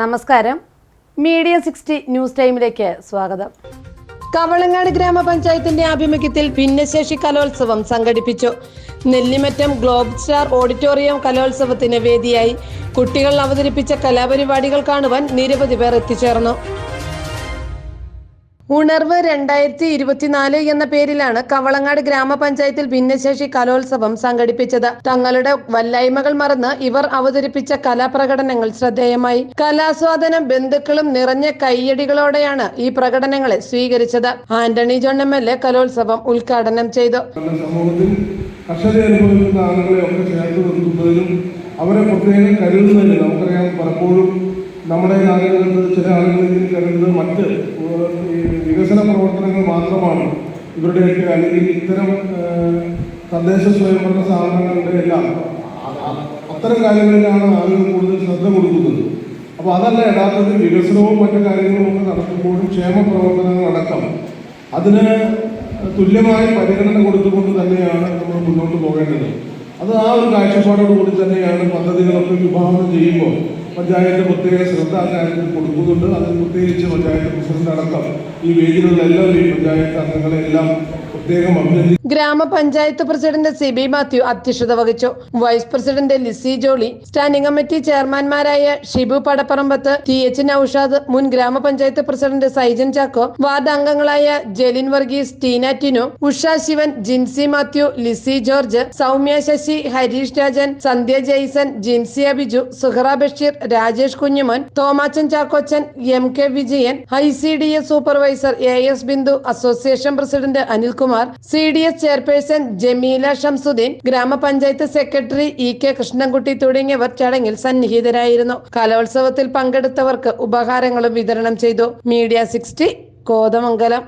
നമസ്കാരം. Media sixty news ടൈമിലേക്ക് സ്വാഗതം. കവളങ്ങാട് ഗ്രാമപഞ്ചായത്തിന്റെ ആഭിമുഖ്യത്തിൽ ഭിന്നശേഷി കലോത്സവം സംഘടിപ്പിച്ചു. നെല്ലിമറ്റം ഗ്ലോബ് സ്റ്റാർ ഓഡിറ്റോറിയം കലോത്സവത്തിന് വേദിയായി കുട്ടികൾ അവതരിപ്പിച്ച കലാപരിപാടികൾ കാണുവാൻ നിരവധി പേർ എത്തിച്ചേർന്നു. ഉണർവ് രണ്ടായിരത്തി ഇരുപത്തിനാല് എന്ന പേരിലാണ് കവളങ്ങാട് ഗ്രാമപഞ്ചായത്തിൽ ഭിന്നശേഷി കലോത്സവം സംഘടിപ്പിച്ചത്. തങ്ങളുടെ വല്ലായ്മകൾ മറന്ന് ഇവർ അവതരിപ്പിച്ച കലാപ്രകടനങ്ങൾ ശ്രദ്ധേയമായി. കലാസ്വാദനം ബന്ധുക്കളും നിറഞ്ഞ കയ്യടികളോടെയാണ് ഈ പ്രകടനങ്ങളെ സ്വീകരിച്ചത്. Antony John M L A കലോത്സവം ഉദ്ഘാടനം ചെയ്തു. അവരെ പ്രത്യേകം കരുതുന്നതിന് നമുക്കറിയാം പലപ്പോഴും നമ്മുടെ നാടുകളിൽ ചില ആളുകളിൽ കരുതുന്നത് മറ്റ് വികസന പ്രവർത്തനങ്ങൾ മാത്രമാണ് ഇവരുടെയൊക്കെ അല്ലെങ്കിൽ ഇത്തരം തദ്ദേശ സ്വയംഭരണ സ്ഥാപനങ്ങളുടെ എല്ലാം അത്തരം കാര്യങ്ങളിലാണ് ആളുകൾ കൂടുതൽ ശ്രദ്ധ കൊടുക്കുന്നത്. അപ്പോൾ അതല്ല യഥാർത്ഥത്തിൽ വികസനവും മറ്റു കാര്യങ്ങളും ഒക്കെ നടത്തുമ്പോഴും ക്ഷേമ പ്രവർത്തനങ്ങൾ അടക്കം അതിന് തുല്യമായ പരിഗണന കൊടുത്തുകൊണ്ട് തന്നെയാണ് നമ്മൾ മുന്നോട്ട് പോകേണ്ടത്. അത് ആ ഒരു കാഴ്ചപ്പാടോടുകൂടി തന്നെയാണ് പദ്ധതികളൊക്കെ വിഭാവനം ചെയ്യുമ്പോൾ പഞ്ചായത്ത് പ്രത്യേക ശ്രദ്ധ കാര്യത്തിൽ കൊടുക്കുന്നുണ്ട്. അതിൽ പ്രത്യേകിച്ച് പഞ്ചായത്ത് പ്രസിഡന്റ് അടക്കം ഈ എല്ലാവരും ഈ പഞ്ചായത്ത് അംഗങ്ങളെല്ലാം ഗ്രാമപഞ്ചായത്ത് പ്രസിഡന്റ് സി ബി മാത്യു അധ്യക്ഷത വഹിച്ചു. Vice president Lissy Jolly standing committee ചെയർമാൻമാരായ Shibu Padapparambath T H Noushad മുൻ ഗ്രാമപഞ്ചായത്ത് പ്രസിഡന്റ് സൈജൻ ചാക്കോ വാർഡ് അംഗങ്ങളായ Jalin Varghese Teena Tinu Usha Shivan Jincy Mathew Lissy George Soumya Sasi Harish Rajan Sandhya Jaison Jincy Biju Suhara Basheer Rajesh Kunjuman Thomachan Chakochan M K Vijayan I C D S supervisor A S Bindu association president Anilkumar C D S chairperson Jameela Shamsuddin gramapanchayat secretary E K Krishnankutty തുടങ്ങിയവർ ചടങ്ങിൽ സന്നിഹിതരായിരുന്നു. കലോത്സവത്തിൽ പങ്കെടുത്തവർക്ക് ഉപഹാരങ്ങളും വിതരണം ചെയ്തു. Media sixty Kothamangalam.